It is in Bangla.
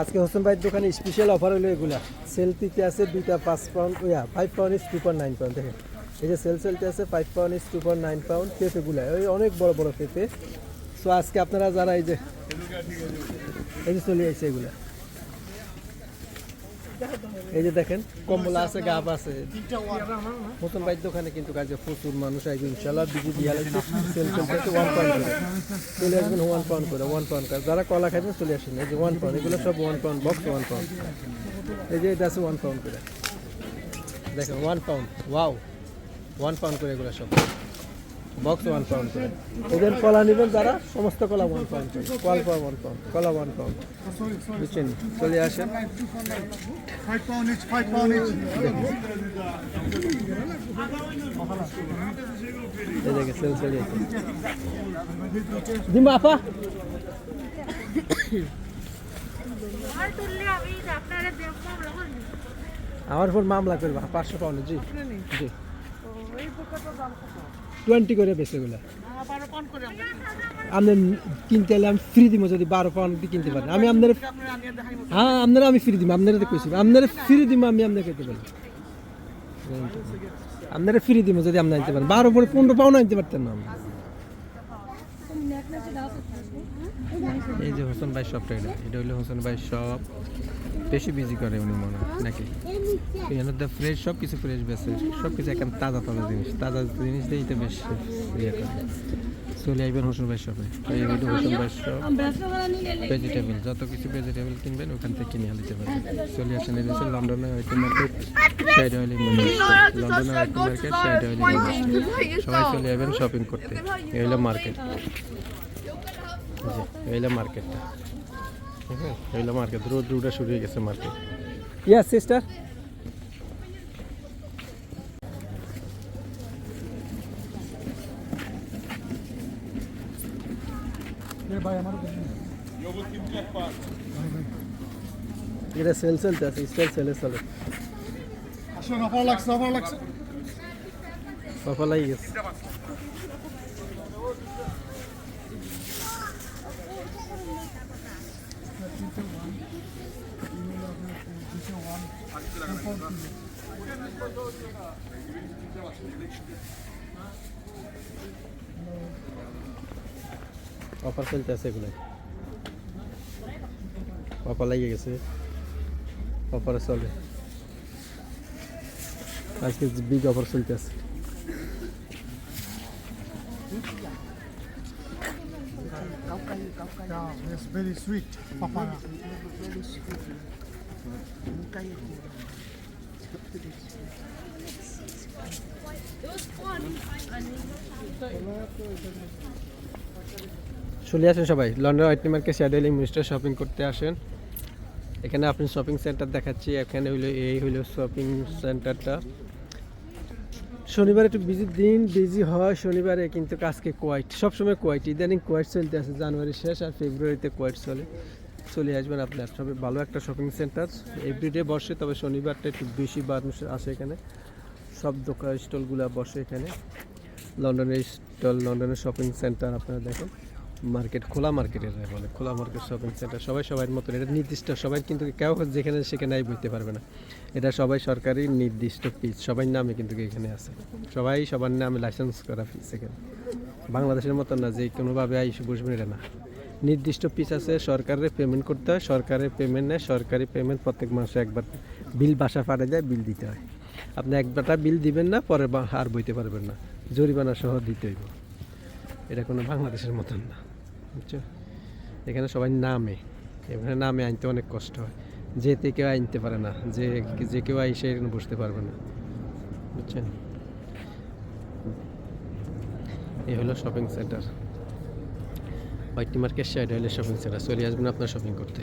আজকে হোসেন ভাইয়ের দোকানে স্পেশাল অফার হলো এগুলা। সেলফিতে আছে দুইটা পাঁচ pound yeah five pound is two point nine pound দেখেন। এই যে সেল সেলতে আছে five pound is two point nine pound পেঁপেগুলা ওই অনেক বড় বড় পেঁপে সো আজকে আপনারা যারা এই যে এই যে চলে আসছে এগুলা। এই যে দেখেন কমলা আছে গাব আছে। নতুন বাইর দোকানে কিন্তু কাজে প্রচুর মানুষ আসবে ইনশাল্লাহ বিজি দিয়া সেল চলতেছে ওয়ান পাউন্ড করে। চলে আসবেন ওয়ান পাউন্ড করে ওয়ান পাউন্ড করে। যারা কলা খাইছেন চলে আসেন। এই যে ওয়ান পাউন্ড এগুলো সব one pound box one pound এই যে এটা আছে ওয়ান পাউন্ড করে। দেখেন one pound wow one pound করে এগুলো সব। বক্স ওয়ান পাউন্ড করে এদের কলা নেবেন যারা সমস্ত কলা ওয়ান পাউন্ড করে কলা ওয়ান পাউন্ড কলা ওয়ান পাউন্ড বুঝছেন? চলে আসেন। দিমা আপা। আমার উপর মামলা করবা পাঁচশো পাউন্ড জি। জি। টোয়েন্টি করে বেশি গুলা। আপনি কিনতে এলে আমি ফ্রি দিব যদি বারো পাউন্ড কিনতে পারেন। আমি আপনার হ্যাঁ আপনারা আমি ফ্রি দিব আপনারা তো কইছি। আপনারা ফ্রি দিব আমি আপনাকে দিতে পারি। আপনারা ফ্রি দিব যদি আপনি আনতে পারেন। বারো পরে পনেরো পাউন্ড আনতে পারতেন না। এই যে হোসেন ভাই শপটা এটা। এটা হলো হোসেন ভাই শপ বেশি বিজি করে উনি মনে হয়, নাকি? এখানে তো ফ্রেশ সব কিছু ফ্রেশ বেছে সব কিছু এখন তাজা তাজা জিনিস তাজা জিনিস দিয়েই তো বেশ ইয়ে করে। চলে আসবেন হোসেন ভাই শপে হোসেন ভাই শপ ভেজিটেবল যত কিছু ভেজিটেবল কিনবেন, ওখান থেকে কিনে আনতে পারবেন। চলে আসেন, এই হচ্ছে লন্ডনের আইটি মার্কেট সাইড অয়েল লন্ডনের আইটি মার্কেট সাইড অয়েল সবাই চলে যাবেন শপিং করতে। এই হলো মার্কেট এই হলো মার্কেটটা হ্যাঁ এই হলো মার্কেট রোড রুটা শুরু হয়ে গেছে মার্কেট। ইয়াস সিস্টার এটা সেল চলতে আছে স্টাইল সেলে চলে। আসুন অফার লাগছে অফার লাগছে। সফল হয়ে গেছে। অফার চলতে আছে এগুলো অফার লাগিয়ে গেছে অফারে চলে আজকে বিগ অফার চলতে আছে Yeah, it's very sweet papaya. চলে আসেন সবাই। লন্ডন আইটি মার্কেট শ্যাডেলিং মিনিস্টার শপিং করতে আসেন। এখানে আপনি শপিং সেন্টার দেখাচ্ছি। এখানে হইল এই হইল শপিং সেন্টারটা শনিবার একটু বিজি দিন বিজি হয়। শনিবারে কিন্তু আজকে কোয়াইট সবসময় কোয়াইট ইদানিং কোয়াইট চলতে আছে। জানুয়ারি শেষ আর ফেব্রুয়ারিতে কোয়াইট চলে। চলে আসবেন আপনার সবে ভালো একটা শপিং সেন্টার এভরিডে বসে, তবে শনিবারটা একটু বেশি মানুষ আসে এখানে। সব দোকান স্টলগুলো বসে এখানে। লন্ডনের স্টল, লন্ডনের শপিং সেন্টার আপনারা দেখেন। মার্কেট, খোলা মার্কেটের বলে, খোলা মার্কেট শপিং সেন্টার সবাই সবার মতন। এটা নির্দিষ্ট, সবাই কিন্তু কেউ যেখানে সেখানে বইতে পারবে না। এটা সবাই সরকারি নির্দিষ্ট পিস সবার নামে কিন্তু এখানে আছে সবাই সবার নামে লাইসেন্স করা পিস এখানে। বাংলাদেশের মতন না যে কোনোভাবে আইসে বসবেন, এটা না। নির্দিষ্ট পিস আছে, সরকারের পেমেন্ট করতে হয়, সরকারের পেমেন্ট নেয়, সরকারি পেমেন্ট প্রত্যেক মাসে একবার বিল বাসা ফাটে যায় বিল দিতে হয়। আপনি একবারটা বিল দিবেন না, পরে আর বইতে পারবেন না। জরিমানা সহ দিতে হইব। এটা কোনো বাংলাদেশের মতন না, বুঝছ? এখানে সবাই নামে। এখানে নামে আনতে অনেক কষ্ট হয়। যেতে কেউ আনতে পারে না, যে যে কেউ আইসে এখানে বসতে পারবে না, বুঝছেন? এই হলো shopping centre white market side হলে শপিং সেন্টার চলে আসবেন আপনার শপিং করতে।